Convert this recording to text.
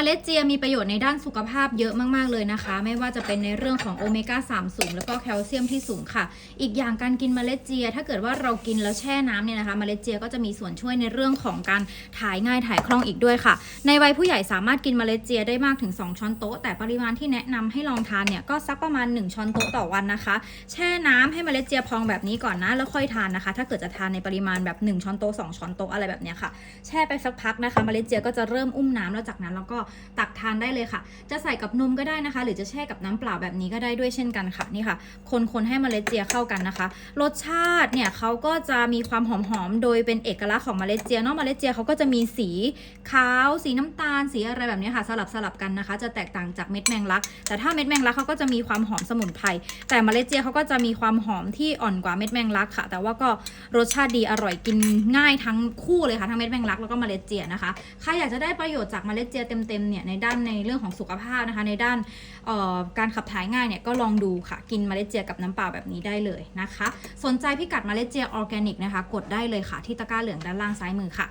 เมล็ดเจียมีประโยชน์ในด้านสุขภาพเยอะมาก ๆ เลยนะคะ ไม่ว่าจะเป็นในเรื่องของโอเมก้า3สูง แล้วก็แคลเซียมที่สูงค่ะ อีกอย่างการกินเมล็ดเจีย ถ้าเกิดว่าเรากินแล้วแช่น้ำเนี่ยนะคะ เมล็ดเจียก็จะมีส่วนช่วยในเรื่องของการถ่ายง่ายถ่ายคล่องอีกด้วยค่ะ ในวัยผู้ใหญ่สามารถกินเมล็ดเจียได้มากถึง 2 ช้อนโต๊ะ แต่ปริมาณที่แนะนำให้ลองทานเนี่ยก็สักประมาณ 1 ช้อนโต๊ะต่อวันนะคะ แช่น้ำให้เมล็ดเจียพองแบบนี้ก่อนนะ แล้วค่อยทานนะคะ ถ้าเกิดจะทานในปริมาณแบบ 1 ช้อนโต๊ะ2ช้อนโต๊ะอะไรแบบเนี้ยค่ะ แช่ไปสักพักนะคะ เมล็ดเจียก็จะเริ่มอุ้มน้ำแล้วจากนั้นเราก็ตักทานได้เลยค่ะ จะใส่กับนมก็ได้นะคะ หรือจะแช่กับน้ำเปล่าแบบนี้ก็ได้ด้วยเช่นกันค่ะนี่ค่ะ คนๆให้เมล็ดเจียเข้ากันนะคะ รสชาติเนี่ยเขาก็จะมีความหอมๆโดยเป็นเอกลักษณ์ของเมล็ดเจียเนาะเมล็ดเจียเขาก็จะมีสีขาว สีน้ำตาล สีอะไรแบบนี้ค่ะ สลับสลับกันนะคะ จะแตกต่างจากเม็ดแมงลัก แต่ถ้าเม็ดแมงลักเขาก็จะมีความหอมสมุนไพรแต่เมล็ดเจียเขาก็จะมีความหอมที่อ่อนกว่าเม็ดแมงลักค่ะ แต่ว่าก็รสชาติดีอร่อยกินง่ายทั้งคู่เลยค่ะทั้งเม็ดแมงลักแล้วก็เมล็ดเจียนะคะใครอยากจะได้ประโยชน์จากเมล็ดเจียเต็มมเนี่ยในด้านในเรื่องของสุขภาพนะคะ ในด้านออการขับถ่ายง่ายเนี่ยก็ลองดูค่ะ กินมาเลเซียกับน้ำเปล่าแบบนี้ได้เลยนะคะ สนใจพิกัดมาเลเซียออร์แกนิกนะคะ กดได้เลยค่ะที่ตะกร้าเหลืองด้านล่างซ้ายมือค่ะ